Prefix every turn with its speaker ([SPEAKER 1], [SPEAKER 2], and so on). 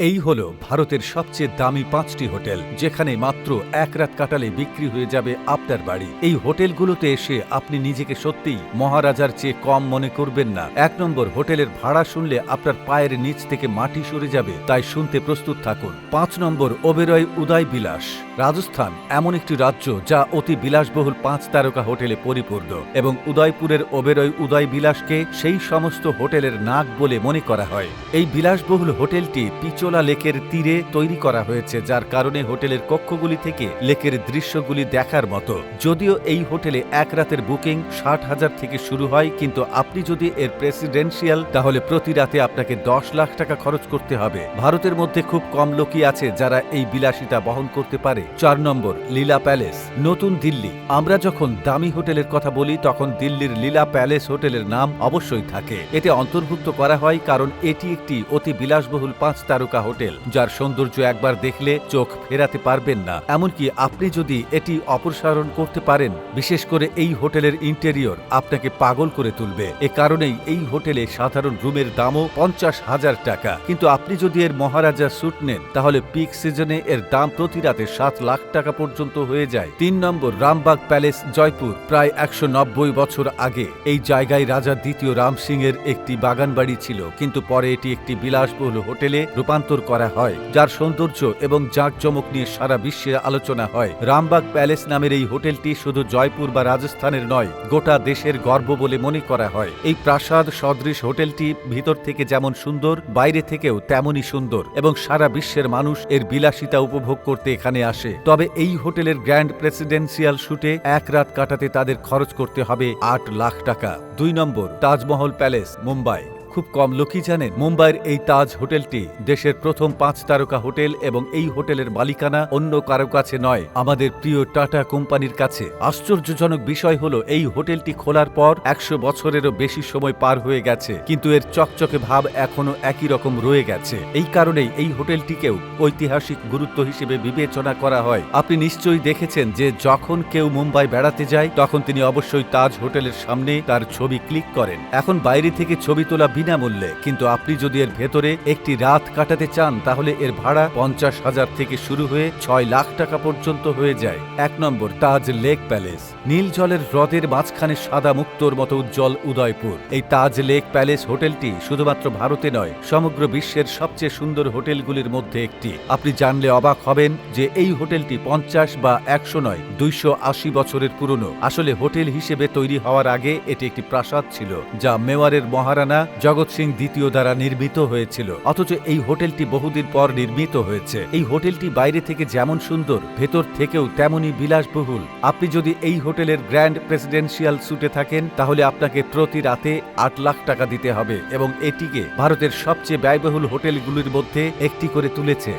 [SPEAKER 1] এই হল ভারতের সবচেয়ে দামি পাঁচটি হোটেল, যেখানে মাত্র এক রাত কাটালে বিক্রি হয়ে যাবে আপনার বাড়ি। এই হোটেলগুলোতে এসে আপনি নিজেকে সত্যিই মহারাজার চেয়ে কম মনে করবেন না। এক নম্বর হোটেলের ভাড়া শুনলে আপনার পায়ের নিচ থেকে মাটি সরে যাবে, তাই শুনতে প্রস্তুত থাকুন। পাঁচ নম্বর ওবেরয় উদয় বিলাস রাজস্থান এমন একটি রাজ্য যা অতি বিলাসবহুল পাঁচ তারকা হোটেলে পরিপূর্ণ এবং উদয়পুরের ওবেরয় উদয় বিলাসকে সেই সমস্ত হোটেলের নাক বলে মনে করা হয়। এই বিলাসবহুল হোটেলটি পিচোলা লেকের তীরে তৈরি করা হয়েছে, যার কারণে হোটেলের কক্ষগুলি থেকে লেকের দৃশ্যগুলি দেখার মতো। যদিও এই হোটেলে এক রাতের বুকিং ষাট হাজার থেকে শুরু হয়, কিন্তু আপনি যদি এর প্রেসিডেন্সিয়াল, তাহলে প্রতি রাতে আপনাকে দশ লাখ টাকা খরচ করতে হবে। ভারতের মধ্যে খুব কম লোকই আছে যারা এই বিলাসিতা বহন করতে পারে। চার নম্বর লীলা প্যালেস, নতুন দিল্লি। আমরা যখন দামি হোটেলের কথা বলি, তখন দিল্লির লীলা প্যালেস হোটেলের নাম অবশ্যই থাকে। এতে অন্তর্ভুক্ত করা হয় কারণ এটি একটি অতি বিলাসবহুল পাঁচ তারকা হোটেল, যার সৌন্দর্য একবার দেখলে চোখ ফেরাতে পারবেন না। এমনকি আপনি যদি এটি অপসারণ করতে পারেন, বিশেষ করে এই হোটেলের ইন্টেরিয়র আপনাকে পাগল করে তুলবে। এ কারণেই এই হোটেলে সাধারণ রুমের দামও পঞ্চাশ হাজার টাকা। কিন্তু আপনি যদি এর মহারাজা স্যুট নেন, তাহলে পিক সিজনে এর দাম প্রতি রাতে সাত লাখ টাকা পর্যন্ত হয়ে যায়। তিন নম্বর, রামবাগ প্যালেস, জয়পুর, প্রায় একশো নব্বই বছর আগে। এই জায়গায় রাজা দ্বিতীয় রাম সিং এর একটি বাগান বাড়ি ছিল, কিন্তু পরে এটি একটি বিলাসবহুল হোটেলে রূপান্তর করা হয়, যার সৌন্দর্য এবং জাঁকজমক নিয়ে সারা বিশ্বে আলোচনা হয়। রামবাগ প্যালেস নামের এই হোটেলটি শুধু জয়পুর বা রাজস্থানের নয়, গোটা দেশের গর্ব বলে মনে করা হয়। এই প্রাসাদ সদৃশ হোটেলটি ভিতর থেকে যেমন সুন্দর, বাইরে থেকেও তেমনই সুন্দর এবং সারা বিশ্বের মানুষ এর বিলাসিতা উপভোগ করতে এখানে আসে। তবে এই হোটেলের গ্র্যান্ড প্রেসিডেন্সিয়াল শুটে এক রাত কাটাতে তাদের খরচ করতে হবে আট লাখ টাকা। দুই নম্বর, তাজমহল প্যালেস, মুম্বাই। খুব কম লোকই জানেন, মুম্বাইয়ের এই তাজ হোটেলটি দেশের প্রথম পাঁচ তারকা হোটেল এবং এই হোটেলের মালিকানা অন্য কারও কাছে নয়, আমাদের প্রিয় টাটা কোম্পানির কাছে। আশ্চর্যজনক বিষয় হলো, এই হোটেলটি খোলার পর একশো বছরেরও বেশি সময় পার হয়ে গেছে, কিন্তু এর চকচকে ভাব এখনও একই রকম রয়ে গেছে। এই কারণেই এই হোটেলটিকেও ঐতিহাসিক গুরুত্ব হিসেবে বিবেচনা করা হয়। আপনি নিশ্চয়ই দেখেছেন যে যখন কেউ মুম্বাই বেড়াতে যায়, তখন তিনি অবশ্যই তাজ হোটেলের সামনে তার ছবি ক্লিক করেন। এখন বাইরে থেকে ছবি তোলা বিনামূল্যে, কিন্তু আপনি যদি এর ভেতরে একটি রাত কাটাতে চান, তাহলে এর ভাড়া পঞ্চাশ হাজার থেকে শুরু হয়ে ছয় লাখ টাকা পর্যন্ত হয়ে যায়। এক নম্বর, তাজ লেক প্যালেস। নীল জলের হ্রদের মাঝখানে সাদা মুক্তোর মতো উজ্জ্বল উদয়পুর। এই তাজ লেক প্যালেস হোটেলটি শুধুমাত্র ভারতে নয়, সমগ্র বিশ্বের সবচেয়ে সুন্দর হোটেলগুলির মধ্যে একটি। আপনি জানলে অবাক হবেন যে এই হোটেলটি পঞ্চাশ বা একশো নয়, দুইশো আশি বছরের পুরনো। আসলে হোটেল হিসেবে তৈরি হওয়ার আগে এটি একটি প্রাসাদ ছিল, যা মেওয়ারের মহারানা জগৎ সিং দ্বিতীয় দ্বারা নির্মিত হয়েছিল। অথচ এই হোটেলটি বহুদিন পর নির্মিত হয়েছে। এই হোটেলটি বাইরে থেকে যেমন সুন্দর, ভেতর থেকেও তেমনই বিলাসবহুল। আপনি যদি এই হোটেলের গ্র্যান্ড প্রেসিডেন্সিয়াল সুটে থাকেন, তাহলে আপনাকে প্রতি রাতে আট লাখ টাকা দিতে হবে এবং এটিকে ভারতের সবচেয়ে ব্যয়বহুল হোটেলগুলির মধ্যে একটি করে তুলেছে।